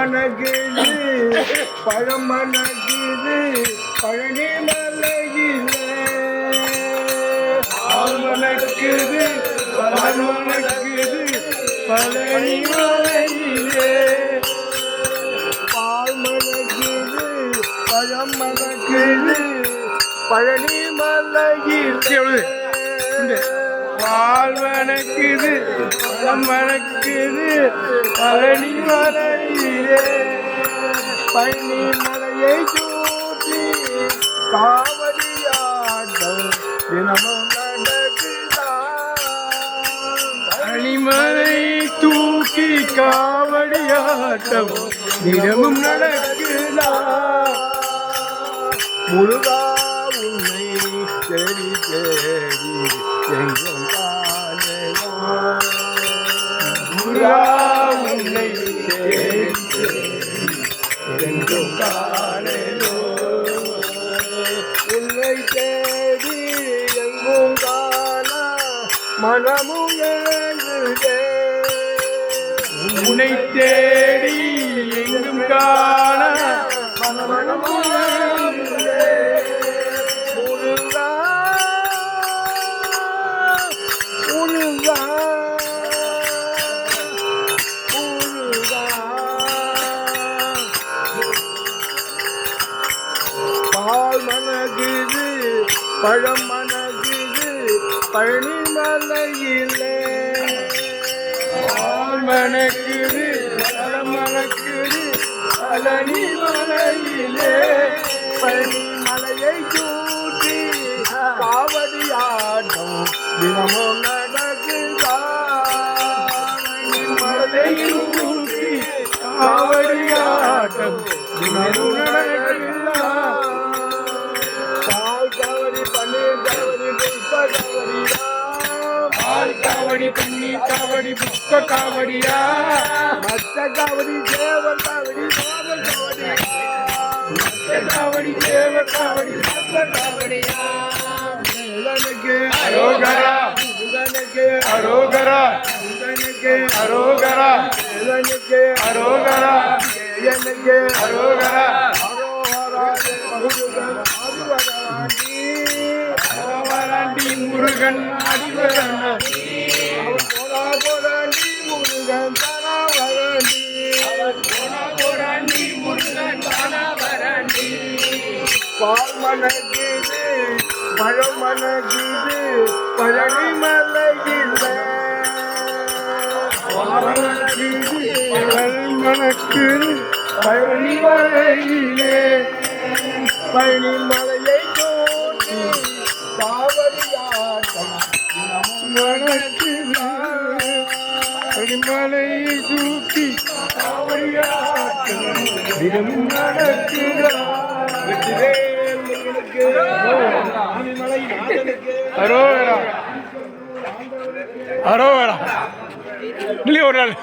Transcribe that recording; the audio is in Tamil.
மணக்குது பழம் மணக்குது பழனி மலையில. பால் மணக்குது பழம் பழனி மலையிலே. பால் மணக்குது பழம் மணக்குது பழனி மலையிலே. பால் மணக்குது பழம் மணக்குது பழனி மலையிலே பழனி மலையை சூட்டி காவடியாட்டம் தினமும் நடக்குதான் தூக்கி காவடியாட்டம் தினமும் நடக்குதா முருகா உன்னை தேடி தேடி எங்கும் உன்னை தேடி எங்கும் காண மனமும் உன்னை தேடி எங்கும் காண மனமும் பால் மணக்குது பழம் மணக்குது பழனி மலையிலே பால் மணக்குது பழம் மணக்குது பழனி மலையிலே பழனி மலையை சூட்டி காவடி ஆட்டம் தினமும் நடக்குதா? பழனி மலையை சூட்டி காவடி ஆட்டம் தினமும் காவடி பன்னீர் காவடி புஷ்ப காவடியா மத்த காவடி தேவர் காவடி பாவல் காவடியா மத்த காவடி தேவர் காவடி மத்த காவடியா முருகனுக்கு அரோகரா முருகனுக்கு அரோகரா முருகனுக்கு அரோகரா முருகனுக்கு அரோகரா எனக்கு அரோகரா முருகன் அவராண்டி முருகன் அடிவராண்டி போராண்டி முருகன் தானாவராண்டி பால் மணக்குது பழம் மணக்குது பழனி மலையில். மணக்குது பழனி மலையிலே. பழனி மலையை தோன்றி காவடியாட்டம் தினமும் நடக்குதா வெற்றிவேல் ஒரு நாள்.